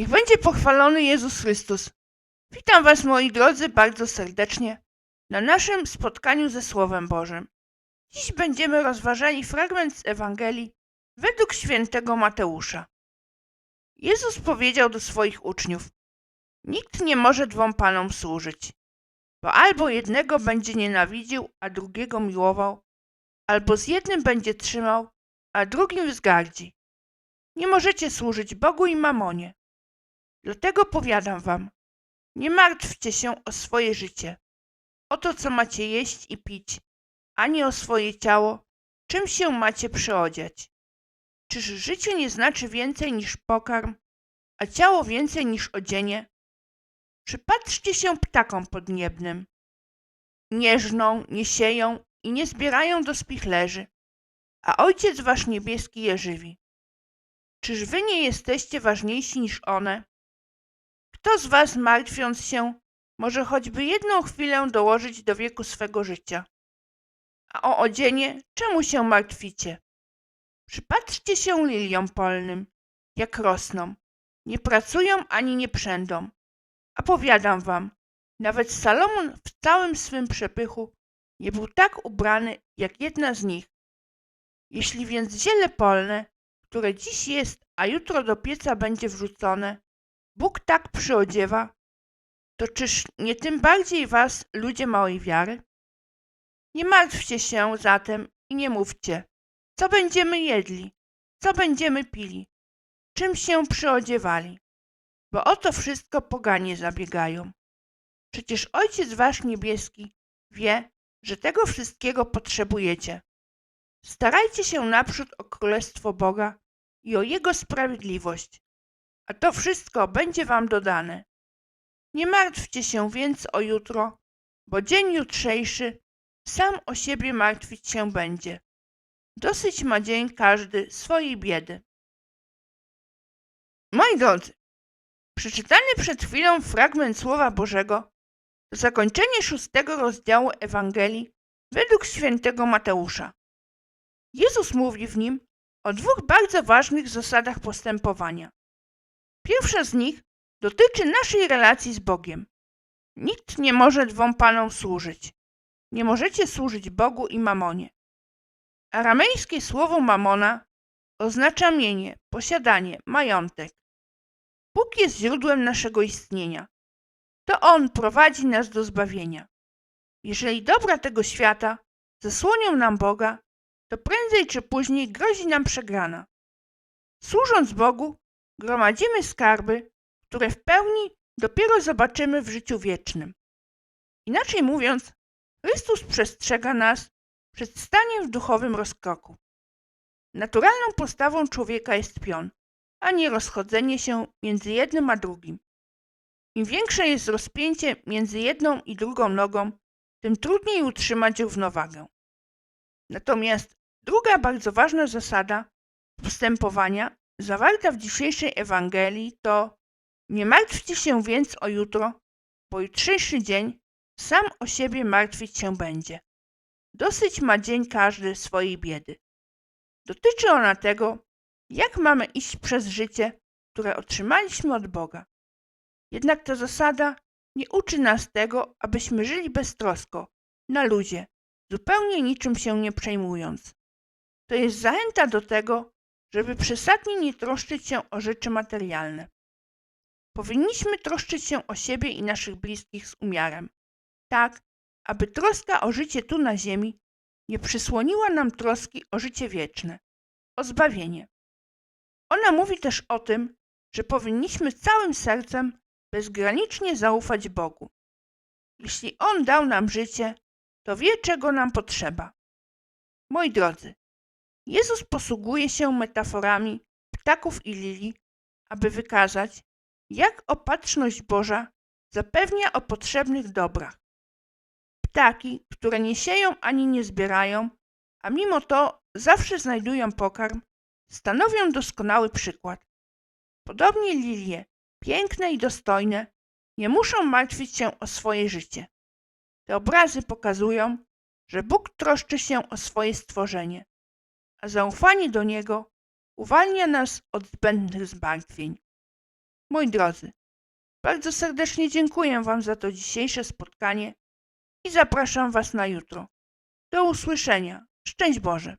Niech będzie pochwalony Jezus Chrystus. Witam Was, moi drodzy, bardzo serdecznie na naszym spotkaniu ze Słowem Bożym. Dziś będziemy rozważali fragment z Ewangelii według świętego Mateusza. Jezus powiedział do swoich uczniów: Nikt nie może dwom panom służyć, bo albo jednego będzie nienawidził, a drugiego miłował, albo z jednym będzie trzymał, a drugim wzgardzi. Nie możecie służyć Bogu i mamonie. Dlatego powiadam wam, nie martwcie się o swoje życie, o to, co macie jeść i pić, ani o swoje ciało, czym się macie przyodziać. Czyż życie nie znaczy więcej niż pokarm, a ciało więcej niż odzienie? Przypatrzcie się ptakom podniebnym. Nie żną, nie sieją i nie zbierają do spichlerzy, a Ojciec Wasz Niebieski je żywi. Czyż Wy nie jesteście ważniejsi niż one? Kto z was, martwiąc się, może choćby jedną chwilę dołożyć do wieku swego życia? A o odzienie czemu się martwicie? Przypatrzcie się liliom polnym, jak rosną. Nie pracują ani nie przędą. A powiadam wam, nawet Salomon w całym swym przepychu nie był tak ubrany jak jedna z nich. Jeśli więc ziele polne, które dziś jest, a jutro do pieca będzie wrzucone, Bóg tak przyodziewa, to czyż nie tym bardziej was, ludzie małej wiary? Nie martwcie się zatem i nie mówcie, co będziemy jedli, co będziemy pili, czym się przyodziewali, bo o to wszystko poganie zabiegają. Przecież Ojciec Wasz Niebieski wie, że tego wszystkiego potrzebujecie. Starajcie się naprzód o Królestwo Boga i o Jego sprawiedliwość, a to wszystko będzie wam dodane. Nie martwcie się więc o jutro, bo dzień jutrzejszy sam o siebie martwić się będzie. Dosyć ma dzień każdy swojej biedy. Moi drodzy, przeczytany przed chwilą fragment Słowa Bożego to zakończenie szóstego rozdziału Ewangelii według świętego Mateusza. Jezus mówi w nim o dwóch bardzo ważnych zasadach postępowania. Pierwsza z nich dotyczy naszej relacji z Bogiem. Nikt nie może dwom panom służyć. Nie możecie służyć Bogu i mamonie. Aramejskie słowo mamona oznacza mienie, posiadanie, majątek. Bóg jest źródłem naszego istnienia. To On prowadzi nas do zbawienia. Jeżeli dobra tego świata zasłonią nam Boga, to prędzej czy później grozi nam przegrana. Służąc Bogu, gromadzimy skarby, które w pełni dopiero zobaczymy w życiu wiecznym. Inaczej mówiąc, Chrystus przestrzega nas przed staniem w duchowym rozkroku. Naturalną postawą człowieka jest pion, a nie rozchodzenie się między jednym a drugim. Im większe jest rozpięcie między jedną i drugą nogą, tym trudniej utrzymać równowagę. Natomiast druga bardzo ważna zasada postępowania zawarta w dzisiejszej Ewangelii to nie martwcie się więc o jutro, bo jutrzejszy dzień sam o siebie martwić się będzie. Dosyć ma dzień każdy swojej biedy. Dotyczy ona tego, jak mamy iść przez życie, które otrzymaliśmy od Boga. Jednak ta zasada nie uczy nas tego, abyśmy żyli beztrosko, na luzie, zupełnie niczym się nie przejmując. To jest zachęta do tego, żeby przesadnie nie troszczyć się o rzeczy materialne. Powinniśmy troszczyć się o siebie i naszych bliskich z umiarem, tak aby troska o życie tu na ziemi nie przysłoniła nam troski o życie wieczne, o zbawienie. Ona mówi też o tym, że powinniśmy całym sercem bezgranicznie zaufać Bogu. Jeśli On dał nam życie, to wie, czego nam potrzeba. Moi drodzy, Jezus posługuje się metaforami ptaków i lilii, aby wykazać, jak opatrzność Boża zapewnia o potrzebnych dobrach. Ptaki, które nie sieją ani nie zbierają, a mimo to zawsze znajdują pokarm, stanowią doskonały przykład. Podobnie lilie, piękne i dostojne, nie muszą martwić się o swoje życie. Te obrazy pokazują, że Bóg troszczy się o swoje stworzenie, a zaufanie do Niego uwalnia nas od zbędnych zmartwień. Moi drodzy, bardzo serdecznie dziękuję Wam za to dzisiejsze spotkanie i zapraszam Was na jutro. Do usłyszenia. Szczęść Boże.